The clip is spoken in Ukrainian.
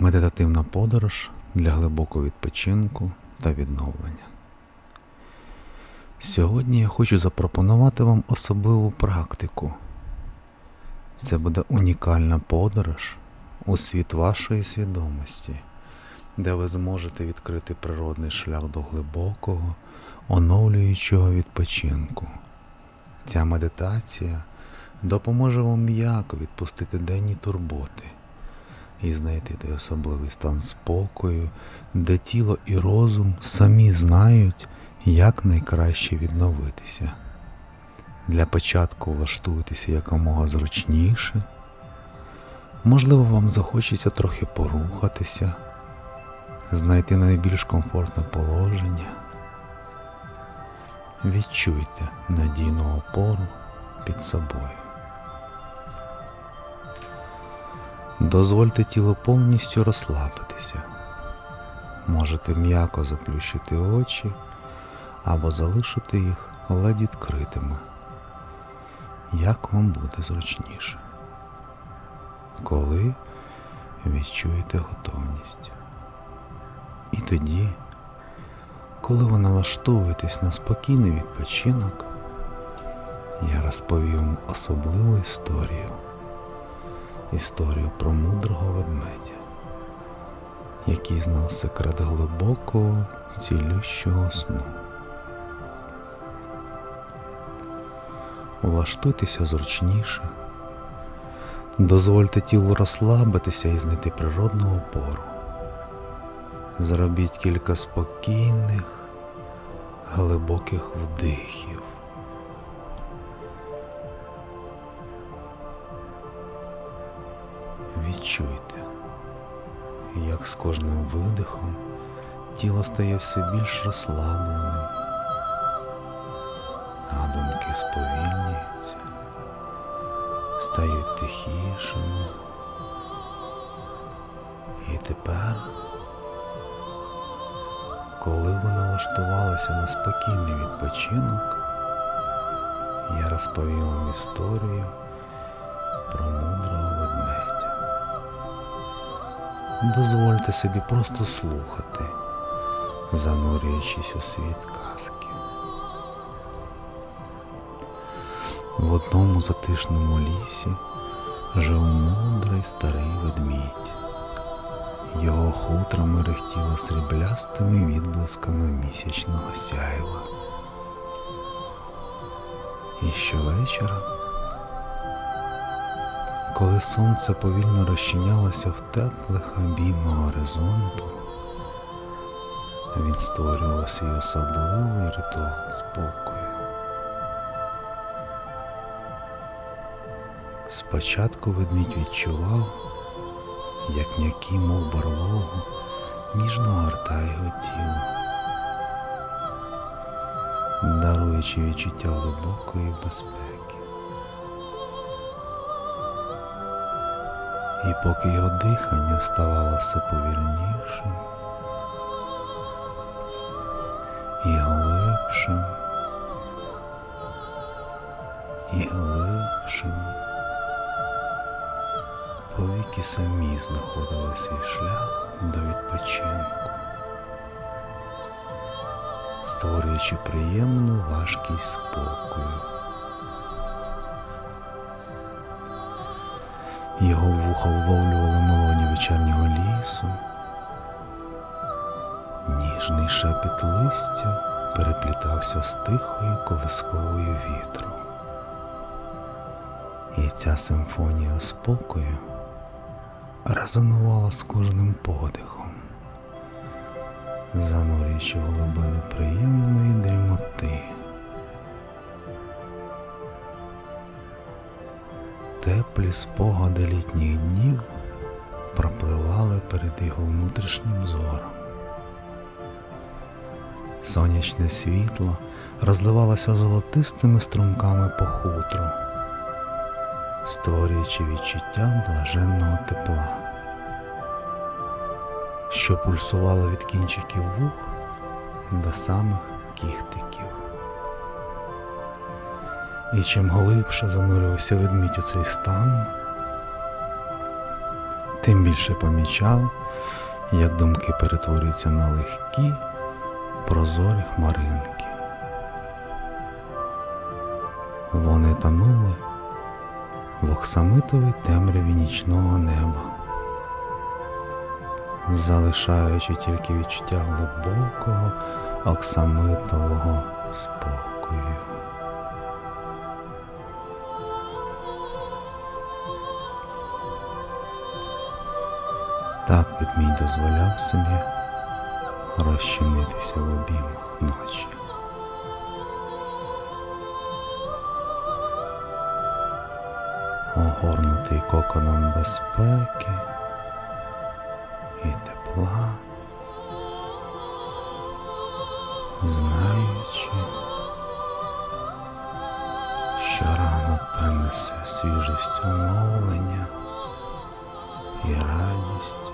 Медитативна подорож для глибокого відпочинку та відновлення. Сьогодні я хочу запропонувати вам особливу практику. Це буде унікальна подорож у світ вашої свідомості, де ви зможете відкрити природний шлях до глибокого, оновлюючого відпочинку. Ця медитація допоможе вам м'яко відпустити денні турботи і знайти той особливий стан спокою, де тіло і розум самі знають, як найкраще відновитися. Для початку влаштуйтеся якомога зручніше. Можливо, вам захочеться трохи порухатися, знайти найбільш комфортне положення. Відчуйте надійну опору під собою. Дозвольте тілу повністю розслабитися. Можете м'яко заплющити очі або залишити їх ледь відкритими, як вам буде зручніше. Коли відчуєте готовність. І тоді, коли ви налаштуєтесь на спокійний відпочинок, я розповім особливу історію історію про мудрого ведмедя, який знав секрет глибокого, цілющого сну. Влаштуйтеся зручніше, дозвольте тілу розслабитися і знайти природну опору. Зробіть кілька спокійних, глибоких вдихів. Відчуйте, як з кожним видихом тіло стає все більш розслабленим, а думки сповільнюються, стають тихішими. І тепер, коли ви налаштувалися на спокійний відпочинок, я розповім вам історію про мудрого Дозвольте собі просто слухати, занурюючись у світ казки. В одному затишному лісі жив мудрий старий ведмідь. Його хутро мерехтіло сріблястими відблисками місячного сяйва. І щовечора коли сонце повільно розчинялося в теплих обіймах горизонту, він створював свій особливий ритуал спокою. Спочатку ведмідь відчував, як м'який, мов барлогу, ніжно гортає його тіло, даруючи відчуття глибокої безпеки. І поки його дихання ставало все повільнішим і глибшим, і глибшим, повіки самі знаходили свій шлях до відпочинку, створюючи приємну важкість спокою. Його вуха вловлювали мелоні вечірнього лісу, ніжний шепіт листя переплітався з тихою колисковою вітру. І ця симфонія спокою резонувала з кожним подихом, занурюючи в глибини приємної дрімоти. Теплі спогади літніх днів пропливали перед його внутрішнім зором. Сонячне світло розливалося золотистими струмками по хутру, створюючи відчуття блаженного тепла, що пульсувало від кінчиків вух до самих кіхтиків. І чим глибше занурювався ведмідь у цей стан, тим більше помічав, як думки перетворюються на легкі, прозорі хмаринки. Вони танули в оксамитовій темряві нічного неба, залишаючи тільки відчуття глибокого оксамитового спокою. Так відмій дозволяв собі розчинитися в обіймах ночі. Огорнутий коконом безпеки і тепла, знаючи, що ранок принесе свіжість оновлення і радість.